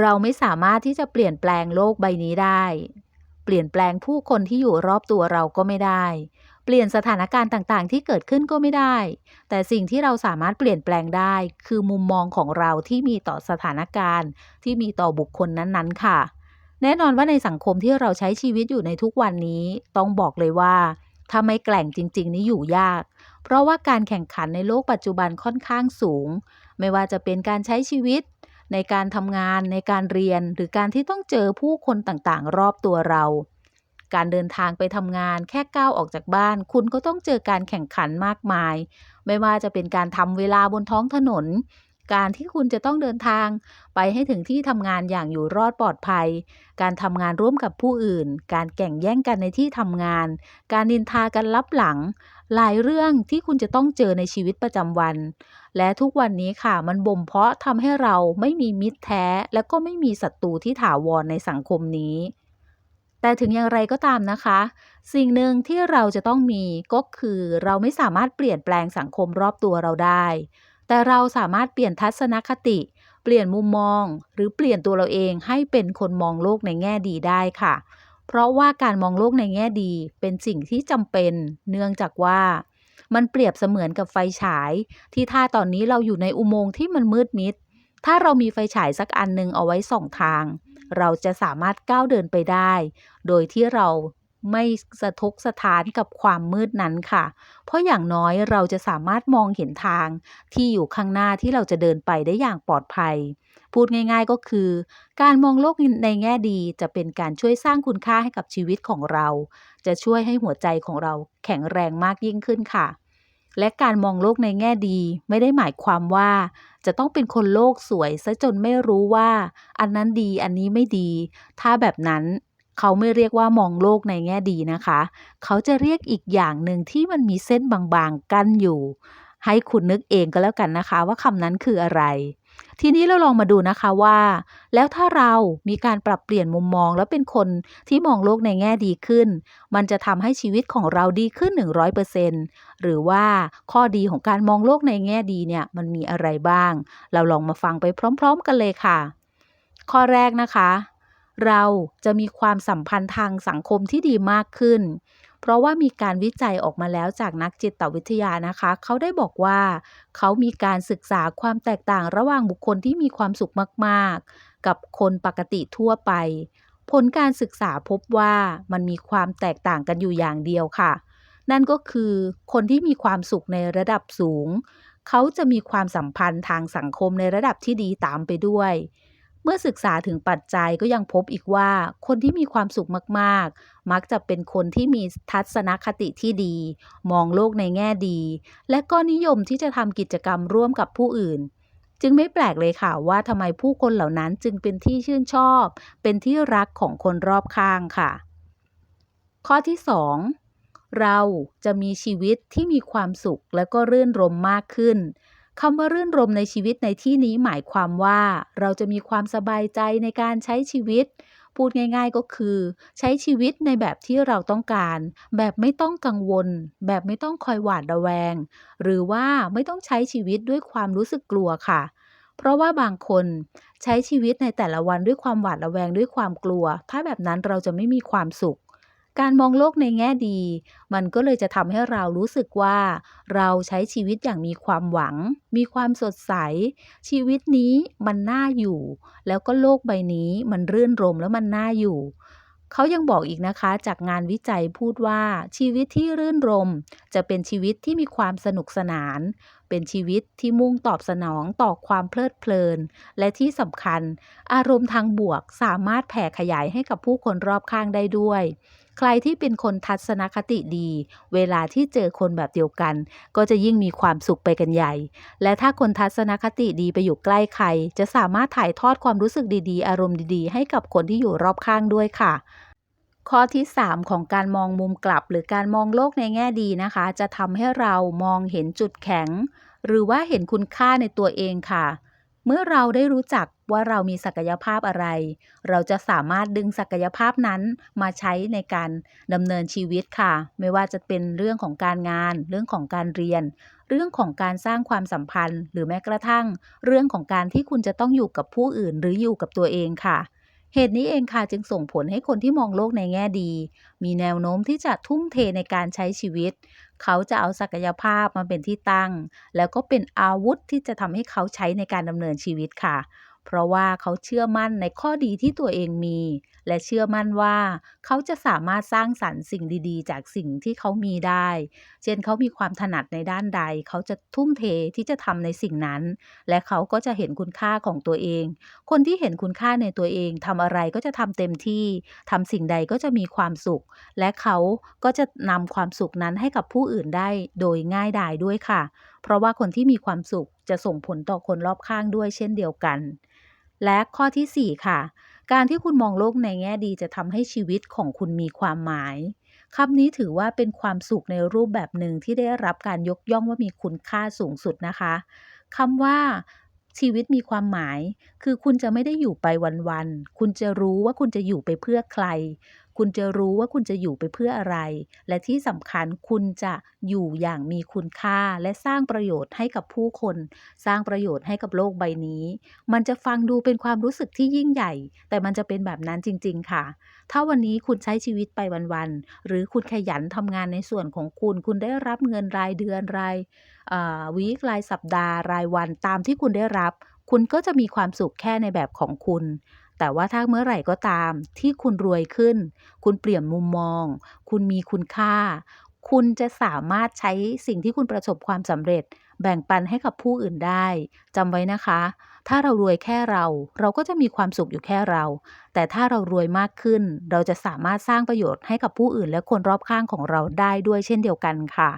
เราไม่สามารถที่จะเปลี่ยนแปลงโลกใบนี้ได้ เปลี่ยนแปลงผู้คนที่อยู่รอบตัวเราก็ไม่ได้ เปลี่ยนสถานการณ์ต่างๆ ที่เกิดขึ้นก็ไม่ได้ แต่สิ่งที่เราสามารถเปลี่ยนแปลงได้ คือมุมมองของเราที่มีต่อสถานการณ์ ที่มีต่อบุคคลนั้นๆ ค่ะ แน่นอนว่าในสังคมที่เราใช้ชีวิตอยู่ในทุกวันนี้ ต้องบอกเลยว่าถ้าไม่แกล่งจริง ๆ นี่อยู่ยาก เพราะว่าการแข่งขันในโลกปัจจุบันค่อนข้างสูง ไม่ว่าจะเป็นการใช้ชีวิต ในการทำงานในการเรียนหรือการที่ต้องเจอผู้คนต่างๆ รอบตัวเรา การเดินทางไปทำงานแค่ก้าวออกจากบ้าน คุณก็ต้องเจอการแข่งขันมากมาย ไม่ว่าจะเป็นการทำเวลาบนท้องถนน การที่คุณจะต้องเดินทาง ไปให้ถึงที่ทำงานอย่างอยู่รอดปลอดภัย การทำงานร่วมกับผู้อื่น การแข่งแย่งกันในที่ทำงาน การนินทากันลับหลัง หลายเรื่องที่คุณจะต้องเจอในชีวิตประจำวัน และทุกวันนี้ค่ะมันบ่มเพาะทำให้เราไม่มีมิตรแท้ และก็ไม่มีศัตรูที่ถาวรในสังคมนี้ แต่ถึงอย่างไรก็ตามนะคะ สิ่งหนึ่งที่เราจะต้องมีก็คือเราไม่สามารถเปลี่ยนแปลงสังคมรอบตัวเราได้ แต่เราสามารถเปลี่ยนทัศนคติ เปลี่ยนมุมมอง หรือเปลี่ยนตัวเราเองให้เป็นคนมองโลกในแง่ดีได้ค่ะ เพราะว่าการมองโลกในแง่ดีเป็นสิ่งที่จำเป็น เนื่องจากว่า มันเปรียบเสมือนกับไฟฉาย ที่ถ้าตอนนี้เราอยู่ในอุโมงค์ที่มันมืดมิด ถ้าเรามีไฟฉายสักอันหนึ่งเอาไว้ส่องทาง เราจะสามารถก้าวเดินไปได้ โดยที่เรา ไม่สะทกสะท้านกับความมืดนั้นค่ะ เพราะอย่างน้อยเราจะสามารถมองเห็นทางที่อยู่ข้างหน้าที่เราจะเดินไปได้อย่างปลอดภัย พูดง่ายๆก็คือ การมองโลกในแง่ดีจะเป็นการช่วยสร้างคุณค่าให้กับชีวิตของเรา จะช่วยให้หัวใจของเราแข็งแรงมากยิ่งขึ้นค่ะ และการมองโลกในแง่ดีไม่ได้หมายความว่า จะต้องเป็นคนโลกสวยซะจนไม่รู้ว่า อันนั้นดีอันนี้ไม่ดี ถ้าแบบนั้น เขาไม่เรียกว่ามองโลกในแง่ดีนะคะ เขาจะเรียกอีกอย่างหนึ่งที่มันมีเส้นบางๆกั้นอยู่ ให้คุณนึกเองก็แล้วกันนะคะ ว่าคำนั้นคืออะไร ทีนี้เราลองมาดูนะคะว่า แล้วถ้าเรามีการปรับเปลี่ยนมุมมอง แล้วเป็นคนที่มองโลกในแง่ดีขึ้น มันจะทำให้ชีวิตของเราดีขึ้น 100%หรือว่าข้อดีของการมองโลกในแง่ดีเนี่ยมันมีอะไรบ้าง เราลองมาฟังไปพร้อม ๆ กันเลยค่ะ ข้อแรกนะคะ เราจะมีความสัมพันธ์ทางสังคมที่ดีมากขึ้น เพราะว่ามีการวิจัยออกมาแล้วจากนักจิตวิทยานะคะ เขาได้บอกว่า เขามีการศึกษาความแตกต่างระหว่างบุคคลที่มีความสุขมากๆ กับคนปกติทั่วไป ผลการศึกษาพบว่ามันมีความแตกต่างกันอยู่อย่างเดียวค่ะ นั่นก็คือคนที่มีความสุขในระดับสูง เขาจะมีความสัมพันธ์ทางสังคมในระดับที่ดีตามไปด้วย เมื่อศึกษาถึงปัจจัยก็ยังพบอีกว่า คนที่มีความสุขมาก ๆ มักจะเป็นคนที่มีทัศนคติที่ดี มองโลกในแง่ดี และก็นิยมที่จะทำกิจกรรมร่วมกับผู้อื่น จึงไม่แปลกเลยค่ะว่าทำไมผู้คนเหล่านั้นจึงเป็นที่ชื่นชอบ เป็นที่รักของคนรอบข้างค่ะ ข้อที่ 2 เราจะมีชีวิตที่มีความสุขและก็รื่นรมมากขึ้น คำว่ารื่นรมในชีวิตในที่นี้หมายความว่า เราจะมีความสบายใจในการใช้ชีวิต พูดง่าย ๆก็คือ ใช้ชีวิตในแบบที่เราต้องการ แบบไม่ต้องกังวล แบบไม่ต้องคอยหวาดระแวง หรือว่าไม่ต้องใช้ชีวิตด้วยความรู้สึกกลัวค่ะ เพราะว่าบางคนใช้ชีวิตในแต่ละวันด้วยความหวาดระแวงด้วยความกลัว ถ้าแบบนั้นเราจะไม่มีความสุข การมองโลกในแง่ดี มันก็เลยจะทำให้เรารู้สึกว่า เราใช้ชีวิตอย่างมีความหวัง มีความสดใส ชีวิตนี้มันน่าอยู่ แล้วก็โลกใบนี้มันรื่นรมแล้วมันน่าอยู่ เขายังบอกอีกนะคะ จากงานวิจัยพูดว่าชีวิตที่รื่นรม จะเป็นชีวิตที่มีความสนุกสนาน เป็นชีวิตที่มุ่งตอบสนองต่อความเพลิดเพลิน และที่สำคัญ อารมณ์ทางบวกสามารถแผ่ขยายให้กับผู้คนรอบข้างได้ด้วย ใครที่เป็นคนทัศนคติดี เวลาที่เจอคนแบบเดียวกัน ก็จะยิ่งมีความสุขไปกันใหญ่ และถ้าคนทัศนคติดีไปอยู่ใกล้ใคร จะสามารถถ่ายทอดความรู้สึกดีๆ อารมณ์ดีๆ ให้กับคนที่อยู่รอบข้างด้วยค่ะ ข้อที่ 3 ของการมองมุมกลับ หรือการมองโลกในแง่ดีนะคะ จะทำให้เรามองเห็นจุดแข็ง หรือว่าเห็นคุณค่าในตัวเองค่ะ เมื่อเราได้รู้จักว่าเรามีศักยภาพอะไร เราจะสามารถดึงศักยภาพนั้นมาใช้ในการดำเนินชีวิตค่ะ ไม่ว่าจะเป็นเรื่องของการงาน เรื่องของการเรียน เรื่องของการสร้างความสัมพันธ์ หรือแม้กระทั่ง เรื่องของการที่คุณจะต้องอยู่กับผู้อื่นหรืออยู่กับตัวเองค่ะ เหตุนี้เองค่ะจึงส่งผลให้คนที่มองโลกในแง่ดี มีแนวโน้มที่จะทุ่มเทในการใช้ชีวิต เขาจะเอาศักยภาพมาเป็นที่ตั้ง แล้วก็เป็นอาวุธที่จะทำให้เขาใช้ในการดำเนินชีวิตค่ะ เพราะว่าเขาเชื่อมั่นในข้อดีที่ตัวเองมี และเชื่อมั่นว่า เขาจะสามารถสร้างสรรค์สิ่งดีๆ จากสิ่งที่เขามีได้ เช่นเขามีความถนัดในด้านใด เขาจะทุ่มเทที่จะทำในสิ่งนั้น และเขาก็จะเห็นคุณค่าของตัวเอง คนที่เห็นคุณค่าในตัวเองทำอะไรก็จะทำเต็มที่ทำสิ่งใดก็จะมีความสุข และเขาก็จะนำความสุขนั้นให้กับผู้อื่นได้โดยง่ายดายด้วยค่ะ เพราะว่าคนที่มีความสุขจะส่งผลต่อคนรอบข้างด้วยเช่นเดียวกัน และข้อทีสี่ 4 ค่ะ การที่คุณมองโลกในแง่ดีจะทำให้ชีวิตของคุณมีความหมายคำนี้ถือว่าเป็นความสุขในรูปแบบหนึ่งที่ได้รับการยกย่องว่ามีคุณค่าสูงสุดนะคะคำว่าชีวิตมีความหมาย คือคุณจะไม่ได้อยู่ไปวันๆ คุณจะรู้ว่าคุณจะอยู่ไปเพื่อใคร คุณจะรู้ว่าคุณจะอยู่ไปเพื่ออะไร และที่สำคัญคุณจะอยู่อย่างมีคุณค่าและสร้างประโยชน์ให้กับผู้คน สร้างประโยชน์ให้กับโลกใบนี้ มันจะฟังดูเป็นความรู้สึกที่ยิ่งใหญ่ แต่มันจะเป็นแบบนั้นจริง ๆ ค่ะ ถ้าวันนี้คุณใช้ชีวิตไปวันๆหรือคุณขยันทำงานในส่วนของคุณ คุณได้รับเงินรายเดือนรายวีครายสัปดาห์ รายวันตามที่คุณได้รับ คุณก็จะมีความสุขแค่ในแบบของคุณ แต่ว่าถ้าเมื่อไหร่ก็ตามที่คุณรวยขึ้น คุณเปลี่ยนมุมมอง คุณมีคุณค่า คุณจะสามารถใช้สิ่งที่คุณประสบความสำเร็จ แบ่งปันให้กับผู้อื่นได้จำไว้นะคะ ถ้าเรารวยแค่เรา เราก็จะมีความสุขอยู่แค่เรา แต่ถ้าเรารวยมากขึ้น เราจะสามารถสร้างประโยชน์ให้กับผู้อื่นและคนรอบข้างของเราได้ด้วยเช่นเดียวกันค่ะ